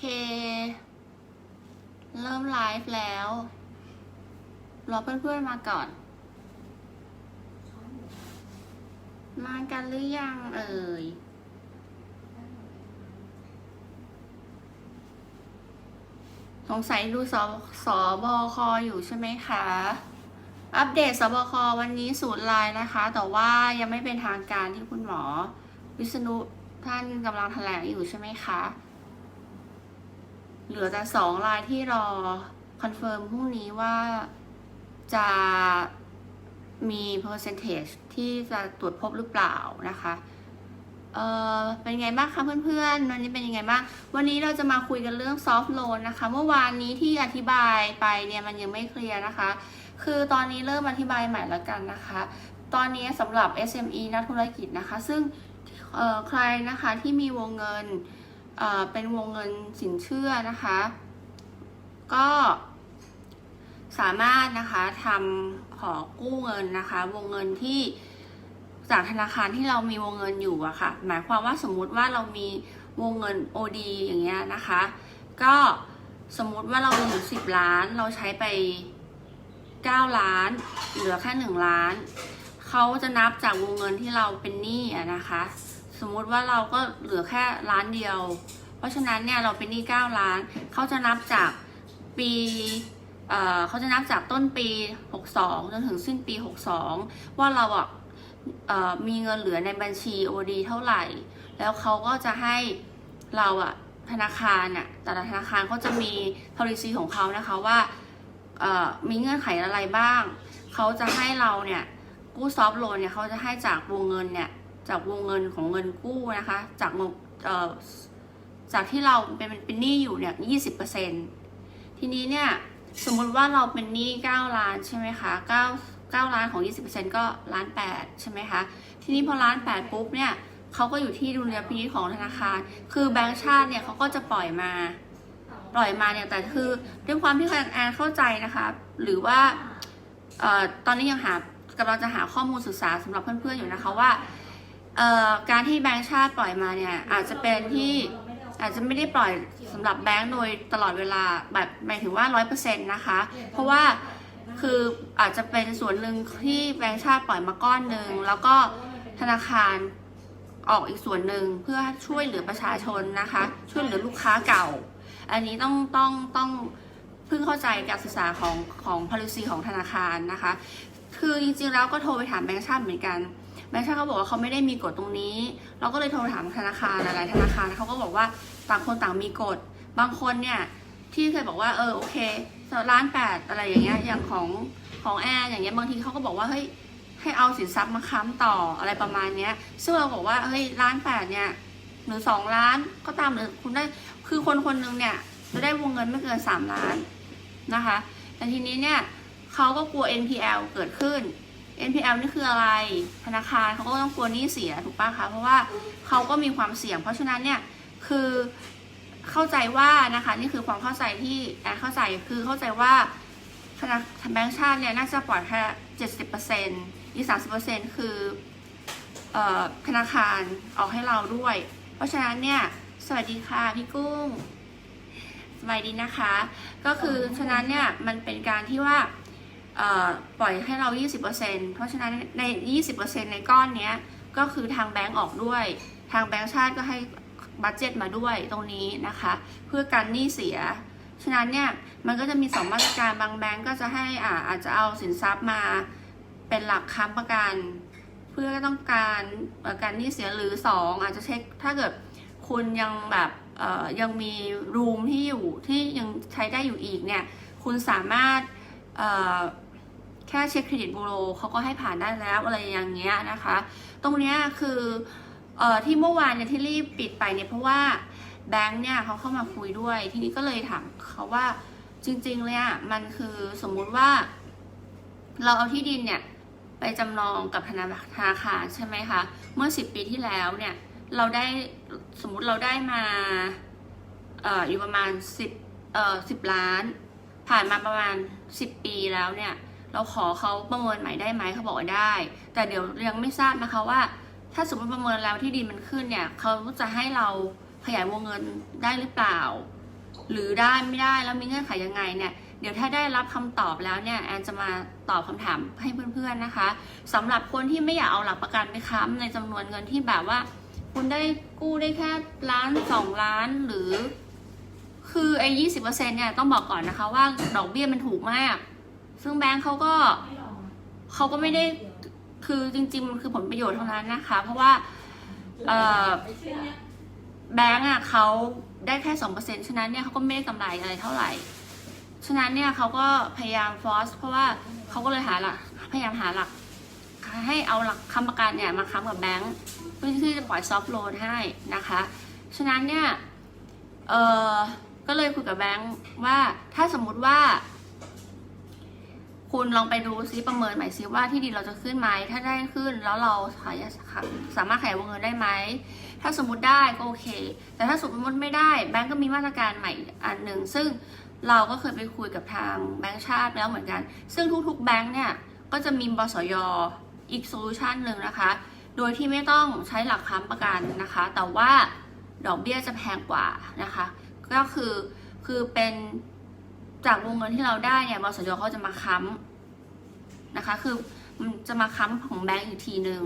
เค เริ่มไลฟ์แล้ว รอเพื่อนๆมาก่อน มากันหรือยังเอ่ยสงสัยดูสสบคอยู่ใช่ไหมคะ อัปเดตสบควันนี้ศูนย์ไลน์นะคะ แต่ว่ายังไม่เป็นทางการที่คุณหมอ วิษณุท่านกำลังแถลงอยู่ใช่ไหมคะ เหลือแต่สองรายที่รอคอนเฟิร์มพรุ่งนี้ว่าจะมี percentage ที่จะตรวจพบหรือเปล่านะคะ เออเป็นไงบ้างคะเพื่อนๆ วันนี้เป็นยังไงบ้าง วันนี้เราจะมาคุยกันเรื่อง soft loan นะคะ เมื่อวานนี้ที่อธิบายไปเนี่ยมันยังไม่เคลียร์นะคะ คือตอนนี้เริ่มอธิบายใหม่แล้วกันนะคะ ตอนนี้สำหรับ SME นักธุรกิจนะคะ ซึ่งเอ่อใครนะคะที่มีวงเงิน เป็นวงเงินสินเชื่อนะคะ ก็สามารถนะคะทำขอกู้เงินนะคะ วงเงินที่จากธนาคารที่เรามีวงเงินอยู่อะค่ะ หมายความว่าสมมุติว่าเรามีวงเงิน OD อย่างเงี้ยนะคะ ก็สมมุติว่าเรามีอยู่10ล้าน เราใช้ไป9ล้าน เหลือแค่1ล้าน เขาจะนับจากวงเงินที่เราเป็นหนี้อะนะคะ สมมุติว่าเราก็เหลือแค่ล้านเดียว เพราะฉะนั้นเนี่ยเราเป็นหนี้9ล้าน เขาจะนับจากปีเอ่อเขาจะนับจากต้นปี 62 จนถึงสิ้นปี 62 ว่าเราอะเอ่อมีเงินเหลือในบัญชี OD เท่าไหร่ แล้วเขาก็จะให้เราอะธนาคารอะแต่ละธนาคารเขาจะมี policy ของเขานะคะว่าเอ่อมีเงื่อนไขอะไรบ้าง เขาจะให้เราเนี่ยกู้ซอฟโลนเนี่ยเขาจะให้จากวงเงินเนี่ย จากวงเงินของเงินกู้นะคะ จากวงอจากที่เราเป็นเป็นหนี้อยู่เนี่ยยี่สิบเปอร์เซ็นทีนี้เนี่ยสมมุติว่าเราเป็นหนี้เก้าล้านใช่ไหมคะเก้าเก้าล้านของยี่สิบเปอร์เซ็นก็ล้านแปดใช่ไหมคะทีนี้พอล้านแปดปุ๊บเนี่ยเขาก็อยู่ที่ดุลยพินิจของธนาคาร คือแบงก์ชาติเนี่ยเขาก็จะปล่อยมา ปล่อยมาเนี่ยแต่คือด้วยความที่แอนเข้าใจนะคะหรือว่าออตอนนี้ยังหากำลังจะหาข้อมูลศึกษาสำหรับเพื่อนๆอยู่นะคะว่า การที่แบงก์ชาติปล่อยมาเนี่ยอาจจะเป็นที่อาจจะไม่ได้ปล่อยสำหรับแบงก์โดยตลอดเวลาแบบหมายถึงว่าร้อยเปอร์เซ็นต์นะคะ เพราะว่าคืออาจจะเป็นส่วนหนึ่งที่แบงก์ชาติปล่อยมาก้อนหนึ่งแล้วก็ธนาคารออกอีกส่วนหนึ่งเพื่อช่วยเหลือประชาชนนะคะ ช่วยเหลือลูกค้าเก่า อันนี้ต้องต้องต้องเพิ่งเข้าใจการศึกษาของของ policy ของธนาคารนะคะ คือจริงๆแล้วก็โทรไปถามแบงก์ชาติเหมือนกัน แบงก์ชาเขาบอกว่าเขาไม่ได้มีกฎตรงนี้ เราก็เลยโทรถามธนาคารหลายๆธนาคารเขาก็บอกว่าต่างคนต่างมีกฎ บางคนเนี่ยที่เคยบอกว่าเออโอเคล้านแปดอะไรอย่างเงี้ยอย่างของของแอร์อย่างเงี้ยบางทีเขาก็บอกว่าเฮ้ยให้เอาสินทรัพย์มาค้ำต่ออะไรประมาณเนี้ย ซึ่งเราบอกว่าเฮ้ยล้านแปดเนี่ยหรือสองล้านก็ตามหรือคุณได้คือคนคนหนึ่งเนี่ยจะได้วงเงินไม่เกิน3ล้านนะคะแต่ทีนี้เนี่ยเขาก็กลัว NPL เกิดขึ้น NPL นี่คืออะไร ธนาคารเขาก็ต้องกลัวหนี้เสียถูกปะคะ เพราะว่าเขาก็มีความเสี่ยง เพราะฉะนั้นเนี่ยคือเข้าใจว่านะคะนี่คือความเข้าใจที่แอนเข้าใจคือเข้าใจว่าธนาคารแบงก์ชาติเนี่ยน่าจะปล่อยแค่เจ็ดสิบเปอร์เซ็นต์อีกสามสิบเปอร์เซ็นต์คือธนาคารออกให้เราด้วย เพราะฉะนั้นเนี่ยสวัสดีค่ะพี่กุ้งสบายดีนะคะ ก็คือฉะนั้นเนี่ยมันเป็นการที่ว่า ปล่อยให้เรา 20%เพราะฉะนั้นใน 20%ในก้อนนี้ก็คือทางแบงก์ออกด้วย ทางแบงก์ชาติก็ให้บัตเจ็ตมาด้วยตรงนี้นะคะ เพื่อกันหนี้เสีย ฉะนั้นเนี่ยมันก็จะมี 2 มาตรการบางแบงก์ก็จะให้อ่าอาจจะเอาสินทรัพย์มาเป็นหลักค้ำประกัน เพื่อต้องการกันหนี้เสียหรือ 2 อาจจะเช็คถ้าเกิดคุณยังแบบยังมีรูมที่อยู่ที่ยังใช้ได้อยู่อีกเนี่ยคุณสามารถ แค่เช็คเครดิตบูโรเขาก็ให้ผ่านได้แล้วอะไรอย่างเงี้ยนะคะ ตรงเนี้ยคืออที่เมื่อวานเนี่ยที่รีบปิดไปเนี่ยเพราะว่าแบงค์เนี่ยเขาเข้ามาคุยด้วย ทีนี้ก็เลยถามเขาว่าจริงๆเลยอะมันคือสมมุติว่า เราเอาที่ดินเนี่ยไปจำนองกับธนาคารใช่ไหมคะ เมื่อ 10 ปีที่แล้วเนี่ย เราได้สมมุติเราได้มาอออยู่ประมาณ 10เอ่อ10 ล้าน ผ่านมาประมาณ 10 ปีแล้วเนี่ย เราขอเขาประเมินใหม่ได้ไหมเขาบอกว่าได้ แต่เดี๋ยวยังไม่ทราบนะคะว่า ถ้าสมมติประเมินแล้วที่ดินมันขึ้นเนี่ยเขาจะให้เราขยายวงเงินได้หรือเปล่า หรือได้ไม่ได้แล้วมีเงื่อนไขยังไงเนี่ยเดี๋ยวถ้าได้รับคำตอบแล้วเนี่ยแอนจะมาตอบคำถามให้เพื่อนๆนะคะสำหรับคนที่ไม่อยากเอาหลักประกันไปค้ำในจำนวนเงินที่แบบว่า คุณได้กู้ได้แค่ล้านสองล้านหรือ คือไอ้ยี่สิบเปอร์เซ็นเนี่ยต้องบอกก่อนนะคะว่าดอกเบี้ยมันถูกมาก ซึ่งแบงก์เขาก็เขาก็ไม่ได้คือจริง ๆ มันคือผลประโยชน์เท่านั้นนะคะ เพราะว่าเออแบงก์อะเขาได้แค่สองเปอร์เซ็นฉะนั้นเนี่ยเขาก็ไม่ได้กำไรอะไรเท่าไหร่ ฉะนั้นเนี่ยเขาก็พยายามฟอสเพราะว่าเขาก็เลยหาหลักพยายามหาหลัก ให้เอาหลักคำประกันเนี่ยมาค้ำกับแบงก์เพื่อที่จะปล่อยซอฟท์โลนให้นะคะ ฉะนั้นเนี่ยเออ ก็เลยคุยกับแบงค์ว่าถ้าสมมุติว่า คุณลองไปดูซิประเมินใหม่ซิว่าที่ดินเราจะขึ้นไหมถ้าได้ขึ้นแล้วเราขายสามารถขายวงเงินได้ไหมถ้าสมมติได้ก็โอเค แต่ถ้าสมมติไม่ได้แบงก์ก็มีมาตรการใหม่อันหนึ่งซึ่งเราก็เคยไปคุยกับทางแบงก์ชาติแล้วเหมือนกัน ซึ่งทุกๆแบงก์เนี่ยก็จะมีบสยอีกโซลูชันหนึ่งนะคะ โดยที่ไม่ต้องใช้หลักค้ำประกันนะคะ แต่ว่าดอกเบี้ยจะแพงกว่านะคะ ก็คือคือเป็นจากวงเงินที่เราได้เนี่ยบสยเขาจะมาค้ำนะคะ คือมันจะมาค้ำของแบงก์อีกทีหนึ่ง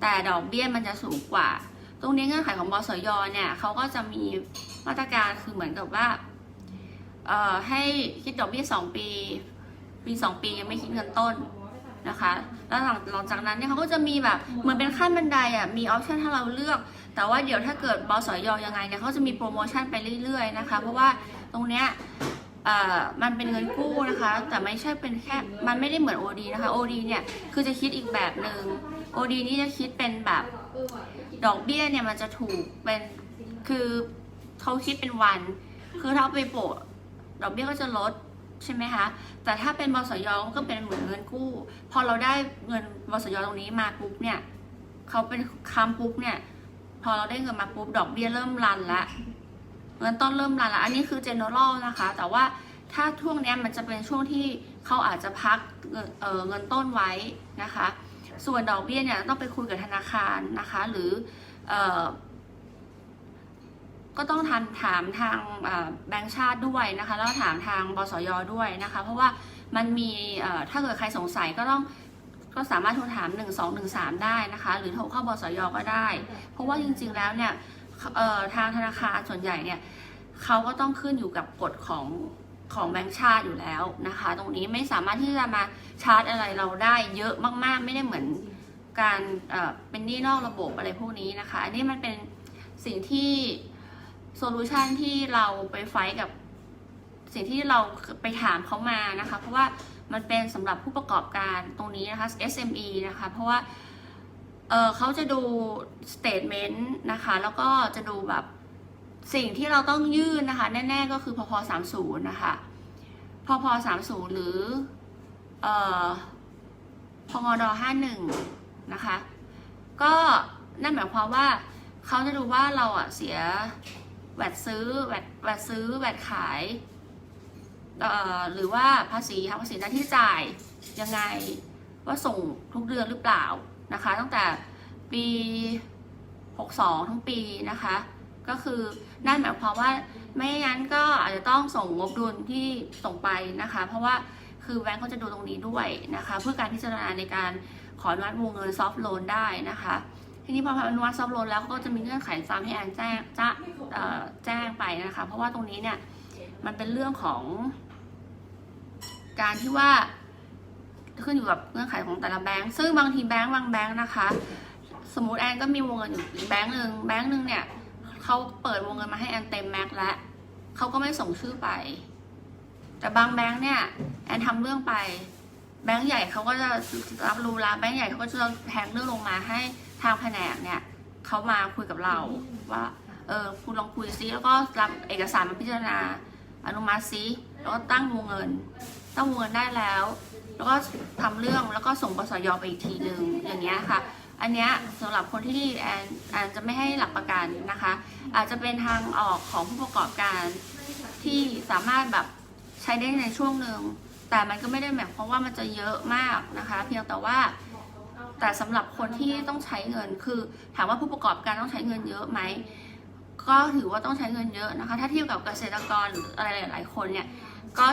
แต่ดอกเบี้ยมันจะสูงกว่า ตรงนี้เงื่อนไขของบสยเนี่ยเขาก็จะมีมาตรการคือเหมือนกับว่าเอ่อให้คิดดอกเบี้ยสองปี ปีสองปียังไม่คิดเงินต้น นะคะแล้วหลังหลังจากนั้นเนี่ยเขาก็จะมีแบบเหมือนเป็นขั้นบันไดอะมีออปชันให้เราเลือก แต่ว่าเดี๋ยวถ้าเกิดบสยยังไงเนี่ยเขาจะมีโปรโมชั่นไปเรื่อยๆนะคะเพราะว่าตรงเนี้ยมันเป็นเงินกู้นะคะ แต่ไม่ใช่เป็นแค่ มันไม่ได้เหมือน OD นะคะ OD เนี่ย คือจะคิดอีกแบบหนึ่ง OD นี่จะคิดเป็นแบบ ดอกเบี้ยเนี่ยมันจะถูกเป็น คือเขาคิดเป็นวัน คือถ้าเอาไปโปะดอกเบี้ยก็จะลด ใช่ไหมคะ แต่ถ้าเป็นบสยก็เป็นเหมือนเงินกู้ พอเราได้เงินบสยตรงนี้มาปุ๊บเนี่ยเขาเป็นคำปุ๊บเนี่ย พอเราได้เงินมาปุ๊บดอกเบี้ยเริ่มรันละเงินต้นเริ่มรันละอันนี้คือ general นะคะ แต่ว่าถ้าช่วงนี้มันจะเป็นช่วงที่เขาอาจจะพักเงินเงินต้นไว้นะคะ ส่วนดอกเบี้ยเนี่ยต้องไปคุยกับธนาคารนะคะ หรืออ ก็ต้องทันถามทางแบงก์ชาติด้วยนะคะแล้วถามทางบสยด้วยนะคะ เพราะว่ามันมีถ้าเกิดใครสงสัยก็ต้องก็สามารถโทรถาม 1 2 1 3 ได้นะคะ หรือโทรเข้าบสยก็ได้ เพราะว่าจริงๆแล้วเนี่ยทางธนาคารส่วนใหญ่เนี่ยเขาก็ต้องขึ้นอยู่กับกฎของของแบงก์ชาติอยู่แล้วนะคะ ตรงนี้ไม่สามารถที่จะมาชาร์จอะไรเราได้เยอะมากๆ ไม่ได้เหมือนการเอ่อเป็นหนี้นอกระบบอะไรพวกนี้นะคะอันนี้มันเป็นสิ่งที่ โซลูชันที่เราไปไฟท์กับสิ่งที่เราไปถามเขามานะคะ เพราะว่ามันเป็นสำหรับผู้ประกอบการตรงนี้นะคะ SME นะคะ เพราะว่าเเขาจะดู statement นะคะ แล้วก็จะดูแบบสิ่งที่เราต้องยื่นนะคะ แน่ ๆ ก็คือพพ30นะคะพพ30หรือเอ่อพงด51นะคะ ก็นั่นหมายความว่าเขาจะดูว่าเราอะเสีย แวดซื้อแวดแวดซื้อแวดขายเอ่อหรือว่าภาษีทางภาษีหน้าที่จ่ายยังไงว่าส่งทุกเดือนหรือเปล่านะคะ ตั้งแต่ปี 62 ทั้งปีนะคะ ก็คือนั่นหมายความว่าไม่งั้นก็อาจจะต้องส่งงบดุลที่ส่งไปนะคะ เพราะว่าคือแบงก์เขาจะดูตรงนี้ด้วยนะคะ เพื่อการพิจารณาในการขออนุมัติวงเงินซอฟท์โลนได้นะคะ ทีนี้พออนุมัตซอฟท์โลนแล้วก็จะมีเงื่อนไขตามที่แอนแจ้งจะแจ้งไปนะคะ เพราะว่าตรงนี้เนี่ยมันเป็นเรื่องของ การที่ว่าขึ้นอยู่กับเงื่อนไขของแต่ละแบงก์ซึ่งบางทีแบงก์บางแบงก์นะคะ สมมติแอนก็มีวงเงินอยู่อีกแบงก์หนึ่งแบงก์หนึ่งเนี่ยเขาเปิดวงเงินมาให้แอนเต็มแม็กซ์แล้วเขาก็ไม่ส่งชื่อไป แต่บางแบงก์เนี่ยแอนทำเรื่องไป แบงก์ใหญ่เขาก็จะรับรู้ละแบงก์ใหญ่เขาก็จะแทงเรื่องลงมาให้ ทางแผนกเนี่ยเขามาคุยกับเราว่า เออคุณลองคุยซิแล้วก็รับเอกสารมาพิจารณา อนุมัติซิแล้วก็ตั้งวงเงิน ตั้งวงเงินได้แล้ว แล้วก็ทำเรื่องแล้วก็ส่งปสยไปอีกทีหนึ่งอย่างเงี้ยค่ะ อันเนี้ยสำหรับคนที่แอนแอนจะไม่ให้หลักประกันนะคะ อาจจะเป็นทางออกของผู้ประกอบการที่สามารถแบบใช้ได้ในช่วงหนึ่งแต่มันก็ไม่ได้หมายความว่ามันจะเยอะมากนะคะ เพียงแต่ว่า แต่สำหรับคนที่ต้องใช้เงินคือ ถามว่าผู้ประกอบการต้องใช้เงินเยอะไหมก็ถือว่าต้องใช้เงินเยอะนะคะ ถ้าเทียบกับเกษตรกรหรืออะไรหลาย ๆ คนเนี่ยก็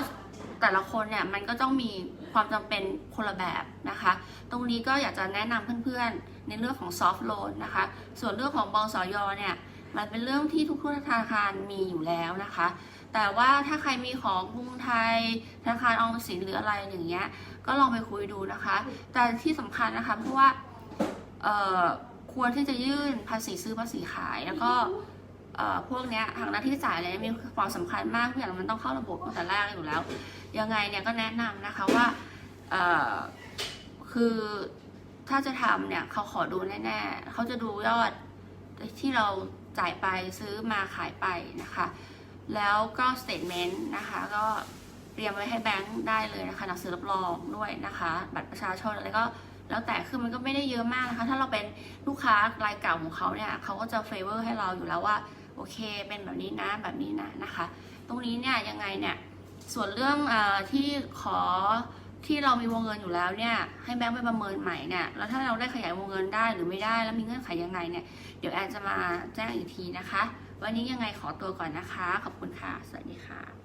แต่ละคนเนี่ยมันก็ต้องมีความจำเป็นคนละแบบนะคะ ตรงนี้ก็อยากจะแนะนำเพื่อนๆ ในเรื่องของ soft loan นะคะ ส่วนเรื่องของบสยเนี่ยมันเป็นเรื่องที่ทุกธนาคารมีอยู่แล้วนะคะ แต่ว่าถ้าใครมีของกรุงไทยธนาคารออมสินหรืออะไรอย่างเงี้ย ก็ลองไปคุยดูนะคะ แต่ที่สำคัญนะคะเพราะว่าควรที่จะยื่นภาษีซื้อภาษีขายแล้วก็พวกเนี้ยทางหน้าที่จ่ายอะไรมีความสำคัญมากทุกอย่างมันต้องเข้าระบบตั้งแต่แรกอยู่แล้ว ยังไงเนี่ยก็แนะนำนะคะว่าคือถ้าจะทำเนี่ยเขาขอดูแน่ๆเขาจะดูยอดที่เราจ่ายไปซื้อมาขายไปนะคะ แล้วก็สเต t เมนต์นะคะก็เตรียมไว้ให้แบงค์ได้เลยนะคะหนังสือรับรองด้วยนะคะ บัตรประชาชนอะไรก็แล้วแต่คือมันก็ไม่ได้เยอะมากนะคะ ถ้าเราเป็นลูกค้ารายเก่าของเขาเนี่ยเขาก็จะเฟเวอร์ให้เราอยู่แล้วว่าโอเคเป็นแบบนี้นะแบบนี้นะนะคะ ตรงนี้เนี่ยยังไงเนี่ยส่วนเรื่องออที่ขอที่เรามีวงเงินอยู่แล้วเนี่ยให้แบงค์ไปประเมินใหม่เนี่ยแล้วถ้าเราได้ขยายวงเงินได้หรือไม่ได้แล้วมีเงื่อนไขยังไงเนี่ยเดี๋ยวแอนจะมาแจ้งอีกทีนะคะ วันนี้ยังไงขอตัวก่อนนะคะ ขอบคุณค่ะ สวัสดีค่ะ